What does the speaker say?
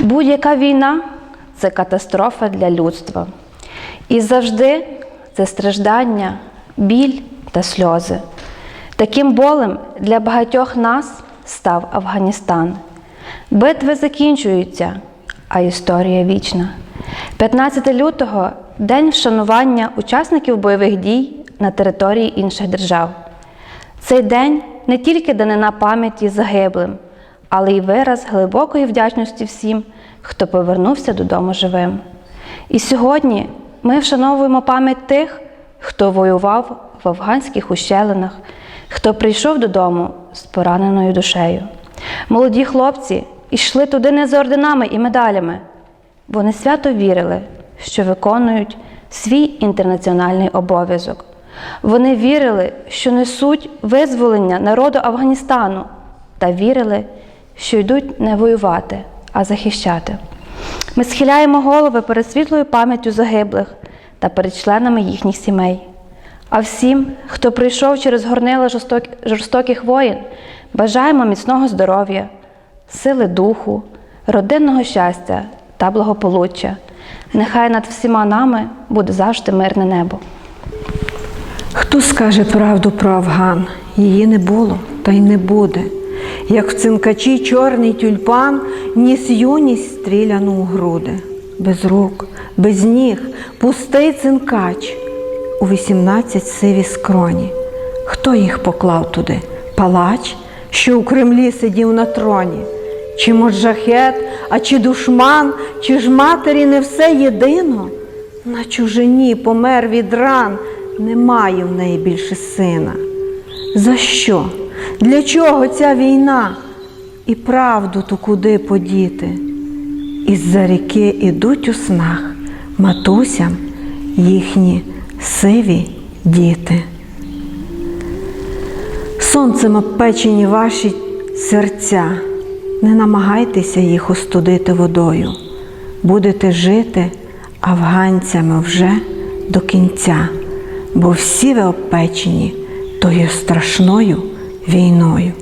Будь-яка війна це катастрофа для людства. І завжди це страждання, біль та сльози. Таким болем для багатьох нас став Афганістан. Битви закінчуються, а історія вічна. 15 лютого день вшанування учасників бойових дій на території інших держав. Цей день не тільки данина пам'яті загиблим, але й вираз глибокої вдячності всім, хто повернувся додому живим. І сьогодні ми вшановуємо пам'ять тих, хто воював в афганських ущелинах, хто прийшов додому з пораненою душею. Молоді хлопці йшли туди не за орденами і медалями. Вони свято вірили, що виконують свій інтернаціональний обов'язок. Вони вірили, що несуть визволення народу Афганістану, та вірили, що йдуть не воювати, а захищати. Ми схиляємо голови перед світлою пам'яттю загиблих та перед членами їхніх сімей. А всім, хто пройшов через горнила жорсток- жорстоких воїн, бажаємо міцного здоров'я, сили духу, родинного щастя та благополуччя. Нехай над всіма нами буде завжди мирне небо. Хто скаже правду про Афган? Її не було та й не буде. Як в цинкачі чорний тюльпан ніс юність стріляну у груди. Без рук, без ніг, пустий цинкач. У вісімнадцять сиві скроні. Хто їх поклав туди? Палач, що у Кремлі сидів на троні? Чи моджахет, а чи душман, чи ж матері не все єдино? На чужині помер від ран, немає в неї більше сина. За що? Для чого ця війна? І правду ту куди подіти? Із-за ріки ідуть у снах матусям їхні сиві діти. Сонцем обпечені ваші серця, не намагайтеся їх остудити водою. Будете жити афганцями вже до кінця, бо всі ви обпечені тою страшною війною.